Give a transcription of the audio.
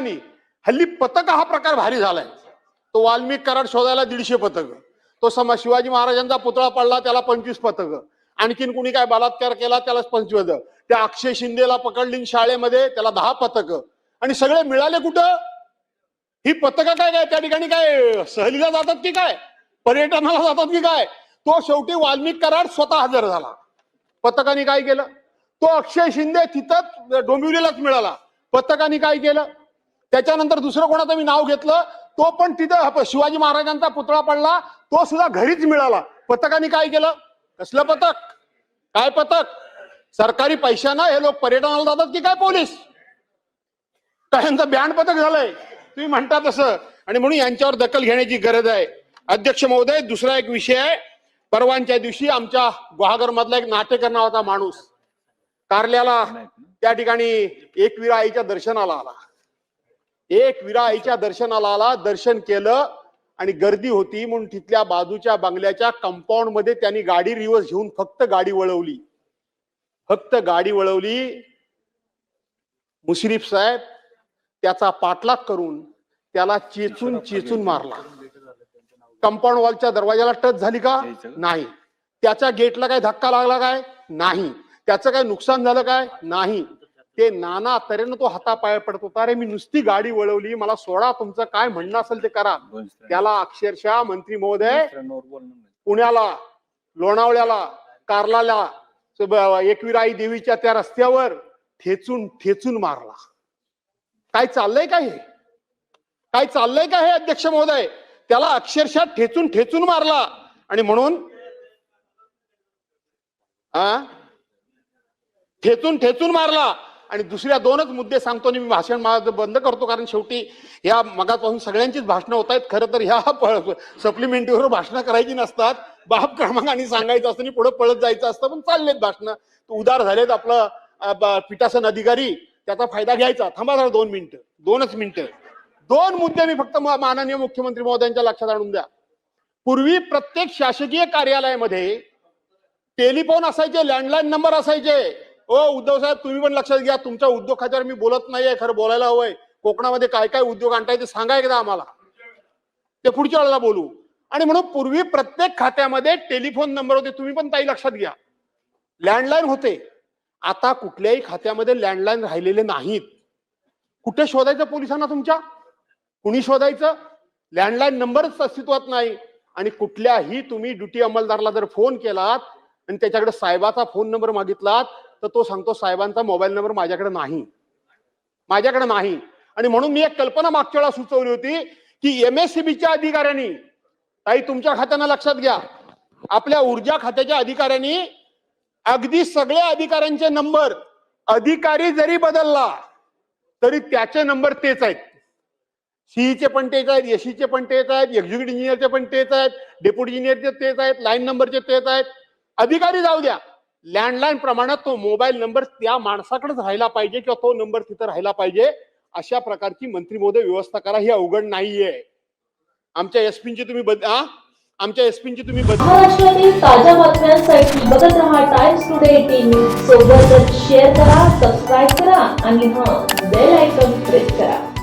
दिवसांनी. हल्ली पथक हा प्रकार भारी झालाय. तो वाल्मिक कराड शोधायला दीडशे पथक. तो सम शिवाजी महाराजांचा पुतळा पडला त्याला पंचवीस पथक. आणखीन कुणी काय बलात्कार केला त्याला पंचवीस त्या अक्षय शिंदेला पकडली शाळेमध्ये त्याला दहा पथक. आणि सगळे मिळाले कुठं? ही पथकं काय काय? त्या ठिकाणी काय सहलीला जातात की काय? पर्यटनाला जातात की काय? तो शेवटी वाल्मिक कराड स्वतः हजर झाला. पथकाने काय केलं? तो अक्षय शिंदे तिथंच डोंबिवलीलाच मिळाला. पथकाने काय केलं? त्याच्यानंतर दुसरं कोणाचं मी नाव घेतलं तो पण तिथं शिवाजी महाराजांचा पुतळा पडला तो सुद्धा घरीच मिळाला. पथकाने काय केलं? कसलं पथक? काय पथक? सरकारी पैशानं हे लोक पर्यटनाला जातात की काय पोलीस? का यांचं बँड पथक झालंय? तुम्ही म्हणता तसं. आणि म्हणून यांच्यावर दखल घेण्याची गरज आहे. अध्यक्ष महोदय दुसरा एक विषय आहे. परवानच्या दिवशी आमच्या गुहागर मधला एक नाटेकर नावाचा माणूस. कारल्याला त्या ठिकाणी एकविरा आईच्या दर्शनाला आला. एक विरा आईच्या दर्शनाला आला दर्शन केलं आणि गर्दी होती म्हणून तिथल्या बाजूच्या बंगल्याच्या कंपाऊंडमध्ये त्यांनी गाडी रिव्हर्स घेऊन फक्त गाडी वळवली. फक्त गाडी वळवली. मुश्रीफ साहेब त्याचा पाठलाग करून त्याला चेचून चेचून मारला. कंपाऊंड वॉलच्या दरवाजाला टच झाली का? नाही त्याच्या गेटला काय धक्का लागला काय? नाही. त्याचं काय नुकसान झालं काय? नाही. ते नाना तऱ्हेनं तो हातापाय पडत होता. अरे मी नुसती गाडी वळवली मला सोडा तुमचं काय म्हणणं असेल ते करा. त्याला अक्षरशः मंत्री महोदय पुण्याला लोणावळ्याला कार्लाला एकविराई देवीच्या त्या रस्त्यावर ठेचून ठेचून मारला. काय चाललंय का हे? काय चाललंय का हे अध्यक्ष महोदय? त्याला अक्षरशः ठेचून ठेचून मारला. आणि म्हणून ठेचून ठेचून मारला. आणि दुसऱ्या दोनच मुद्दे सांगतो आणि मी भाषण माझं बंद करतो कारण शेवटी ह्या मगापासून सगळ्यांचीच भाषणं होत आहेत. खरं तर ह्या सप्लिमेंटरीवर भाषणं करायची नसतात. बाप क्रमांकाने सांगायचं असतं आणि पुढे पळत जायचं असतं पण चाललेत भाषणं. उदार झालेत आपलं पीठासन अधिकारी. त्याचा फायदा घ्यायचा. थांबा जरा दोन मिनिटं. दोनच मिनिटं. दोन मुद्दे मी फक्त माननीय मुख्यमंत्री महोदयांच्या लक्षात आणून द्या. पूर्वी प्रत्येक शासकीय कार्यालयामध्ये टेलिफोन असायचे लँडलाईन नंबर असायचे. ओ उद्धव साहेब तुम्ही पण लक्षात घ्या तुमच्या उद्योग खात्यावर मी बोलत नाहीये खरं बोलायला हवंय. कोकणामध्ये काय काय उद्योग आणताय ते सांगा एकदा आम्हाला. ते पुढच्या वेळेला बोलू. आणि म्हणून पूर्वी प्रत्येक खात्यामध्ये टेलिफोन नंबर होते तुम्ही पण ताई लक्षात घ्या. लँडलाईन होते. आता कुठल्याही खात्यामध्ये लँडलाईन राहिलेले नाहीत. कुठे शोधायचं पोलिसांना तुमच्या? कुणी शोधायचं? लँडलाईन नंबरच अस्तित्वात नाही. आणि कुठल्याही तुम्ही ड्युटी अंमलदारला जर फोन केलात आणि त्याच्याकडे साहेबाचा फोन नंबर मागितलात तर तो सांगतो साहेबांचा मोबाईल नंबर माझ्याकडे नाही. माझ्याकडे नाही. आणि म्हणून मी एक कल्पना मागच्या वेळा सुचवली होती की एमएससीबीच्या अधिकाऱ्यांनी ताई तुमच्या खात्यानं लक्षात घ्या. आपल्या ऊर्जा खात्याच्या अधिकाऱ्यांनी अगदी सगळ्या अधिकाऱ्यांचे नंबर अधिकारी जरी बदलला तरी त्याचे नंबर तेच आहेत. सीईचे पण तेच आहेत एसीचे पण तेच आहेत एक्झिक्युटिव्ह इंजिनियरचे पण तेच आहेत डेप्युटी इंजिनियरचे तेच आहेत लाईन नंबरचे तेच आहेत. अधिकारी जाऊ द्या. लँडलाईन प्रमाणात तो मोबाईल नंबर त्या माणसाकडेच राहिला पाहिजे किंवा तो नंबर तिथं राहिला पाहिजे अशा प्रकारची मंत्री महोदय व्यवस्था करा. ही अवघड नाहीये. आमच्या एसपींची तुम्ही बद आमच्या एसपींची तुम्ही बद महाराष्ट्रातील ताज्या बातम्यांसाठी बघत रहा टाइम्स टुडे एटीन न्यूज सोबतच शेअर करा सबस्क्राईब करा आणि हां बेल आयकॉन प्रेस करा.